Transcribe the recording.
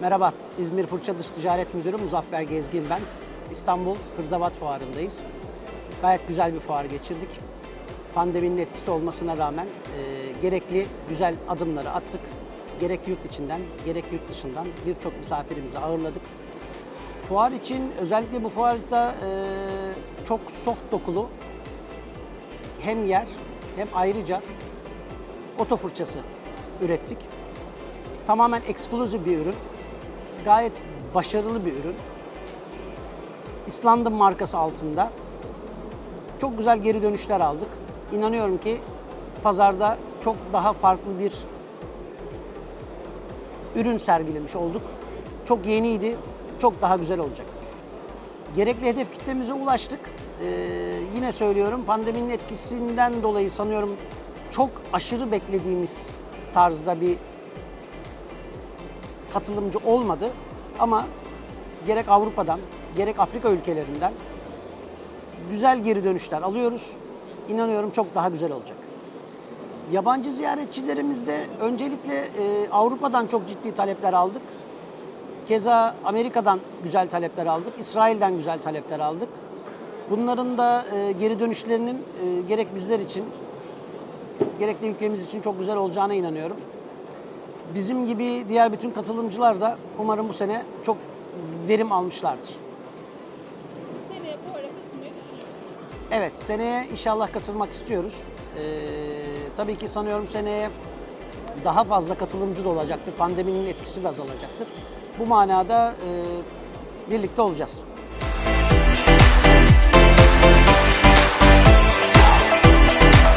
Merhaba, İzmir Fırça Dış Ticaret Müdürü Muzaffer Gezgin ben. İstanbul Hırdavat Fuarı'ndayız. Gayet güzel bir fuar geçirdik. Pandeminin etkisi olmasına rağmen e, gerekli güzel adımları attık. Gerek yurt içinden, gerek yurt dışından birçok misafirimizi ağırladık. Fuar için özellikle bu fuarda e, çok soft dokulu hem yer hem ayrıca oto fırçası ürettik. Tamamen eksklusif bir ürün. Gayet başarılı bir ürün. İslandım markası altında. Çok güzel geri dönüşler aldık. İnanıyorum ki pazarda çok daha farklı bir ürün sergilemiş olduk. Çok yeniydi, çok daha güzel olacak. Gerekli hedef kitlemize ulaştık. Ee, yine söylüyorum pandeminin etkisinden dolayı sanıyorum çok aşırı beklediğimiz tarzda bir katılımcı olmadı. Ama gerek Avrupa'dan gerek Afrika ülkelerinden güzel geri dönüşler alıyoruz. İnanıyorum çok daha güzel olacak. Yabancı ziyaretçilerimizde öncelikle e, Avrupa'dan çok ciddi talepler aldık. Keza Amerika'dan güzel talepler aldık, İsrail'den güzel talepler aldık. Bunların da e, geri dönüşlerinin e, gerek bizler için, gerek de ülkemiz için çok güzel olacağına inanıyorum. Bizim gibi diğer bütün katılımcılar da umarım bu sene çok verim almışlardır. Seneye bu ara katılmayı. Evet, seneye inşallah katılmak istiyoruz. Ee, tabii ki sanıyorum seneye daha fazla katılımcı da olacaktır. Pandeminin etkisi de azalacaktır. Bu manada e, birlikte olacağız.